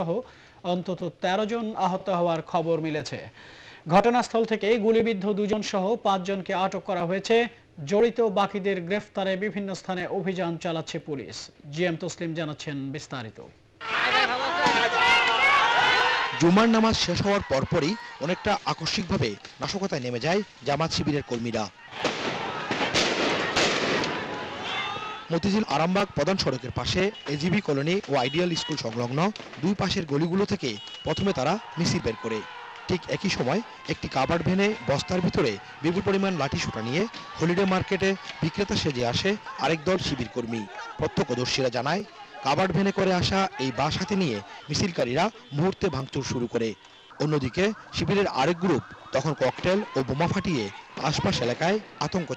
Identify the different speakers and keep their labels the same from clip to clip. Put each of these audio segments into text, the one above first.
Speaker 1: সহ অন্তত তেরো জন আহত হওয়ার খবর মিলেছে। ঘটনাস্থল থেকে গুলিবিদ্ধ দুজন সহ পাঁচজনকে আটক করা হয়েছে। জড়িত বাকিদের গ্রেফতারে বিভিন্ন স্থানে অভিযান চালাচ্ছে পুলিশ। জিএম তসলিম জানাচ্ছেন বিস্তারিত।
Speaker 2: জুমার নামাজ শেষ হওয়ার পরপরই অনেকটা আকস্মিকভাবে নাশকতায় নেমে যায় জামাত শিবিরের কর্মীরা। মতিঝিল আরামবাগ প্রধান সড়কের পাশে এজিবি কলোনি ও আইডিয়াল স্কুল সংলগ্ন দুই পাশের গলিগুলো থেকে প্রথমে তারা মিছিল বের করে। ঠিক একই সময় একটি কাবার্ড ভ্যানে বস্তার ভিতরে বিপুল পরিমাণ লাঠি সোটা নিয়ে হলিডে মার্কেটে বিক্রেতা সেজে আসে আরেক দল শিবির কর্মী। প্রত্যক্ষদর্শীরা জানায়, কাবার্ড ভ্যানে করে আসা এই বাস হাতে নিয়ে মিছিলকারীরা মুহূর্তে ভাঙচুর শুরু করে। অন্যদিকে শিবিরের আরেক গ্রুপ তখন ককটেল ও বোমা ফাটিয়ে আশপাশ এলাকায় আতঙ্ক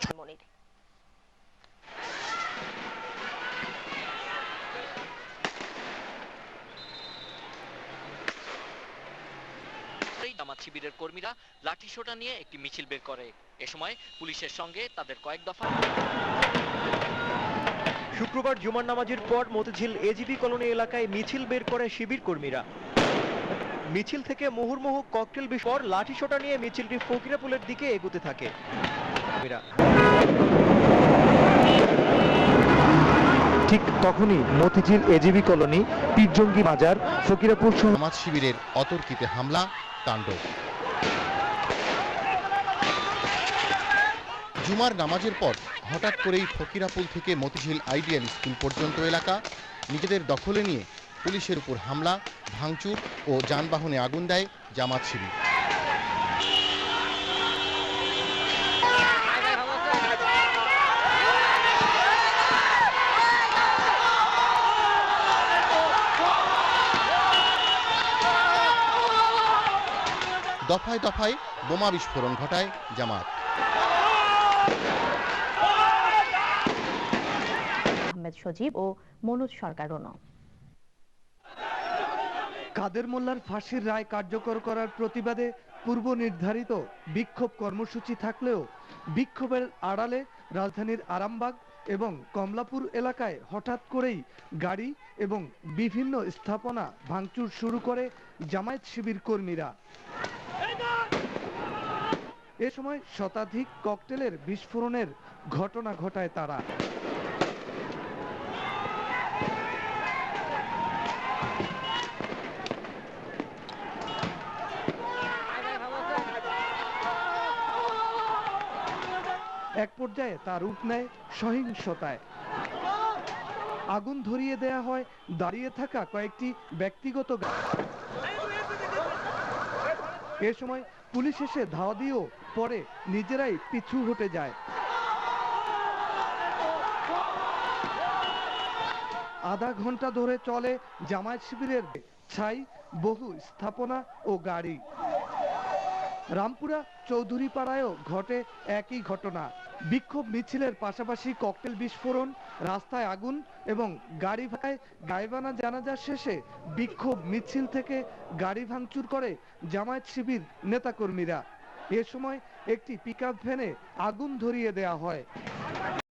Speaker 2: ছড়ায়
Speaker 3: জামাত শিবিরের কর্মীরা লাঠিসোঁটা নিয়ে একটি মিছিল বের করে। এ সময় পুলিশের সঙ্গে তাদের কয়েক দফা
Speaker 4: শুক্রবার জুমার নামাজের পর মতিঝিল এজিবি কলোনি এলাকায় মিছিল বের করে শিবির কর্মীরা। মিছিল থেকে মুহুর্মুহু ককটেল বিস্ফোরণ পর লাঠিসোঁটা নিয়ে মিছিলটি ফকিরাপুলের দিকে এগোতে থাকে কর্মীরা। ঠিক তখনই মতিঝিল এজিবি কলোনি, পীরজঙ্গি বাজার ফকিরাপুর
Speaker 5: সমাজ শিবিরের অতর্কিতে হামলা, তাণ্ডব। জুমার নামাজের পর হঠাৎ করেই ফকিরাপুল থেকে মতিঝিল আইডিয়াল স্কুল পর্যন্ত এলাকা। নিজেদের দখলে নিয়ে পুলিশের উপর হামলা, ভাঙচুর ও যানবাহনে আগুন দেয় জামাত শিবির। দফায় দফায় বোমা বিস্ফোরণ ঘটায় জামাত।
Speaker 6: আহমেদ সজীব ও মনোজ সরকার রনো।
Speaker 7: কাদের মোল্লার ফাঁসির রায় কার্যকর করার প্রতিবাদে পূর্ব নির্ধারিত বিক্ষোভ কর্মসূচি থাকলেও বিক্ষোভের আড়ালে রাজধানীর আরামবাগ এবং কমলাপুর এলাকায় হঠাৎ করেই গাড়ি এবং বিভিন্ন স্থাপনা ভাঙচুর শুরু করে জামায়াত শিবির কর্মীরা। এ সময় শতাধিক ককটেলের বিস্ফোরণের ঘটনা ঘটায় তারা। এক পর্যায়ে তার রূপ নেয় সহিংসতায়। আগুন ধরিয়ে দেয়া হয় দাঁড়িয়ে থাকা কয়েকটি ব্যক্তিগত এ সময় পুলিশ এসে ধাওয়া দিয়েও পরে নিজেরাই পিছু হটে যায়। আধা ঘণ্টা ধরে চলে জামায়াত শিবিরের ছাই, বহু স্থাপনা ও গাড়ি। রামপুরা চৌধুরী পাড়ায়ও ঘটে একই ঘটনা। বিক্ষোভ মিছিলের পাশাপাশি ককটেল বিস্ফোরণ, রাস্তায় আগুন এবং গাড়ি ভাঙায় গাইবানা জানাজা শেষে বিক্ষোভ মিছিল থেকে গাড়ি ভাঙচুর করে জামায়াত শিবির নেতাকর্মীরা। এ সময় একটি পিকআপ ভ্যানে আগুন ধরিয়ে দেয়া হয়।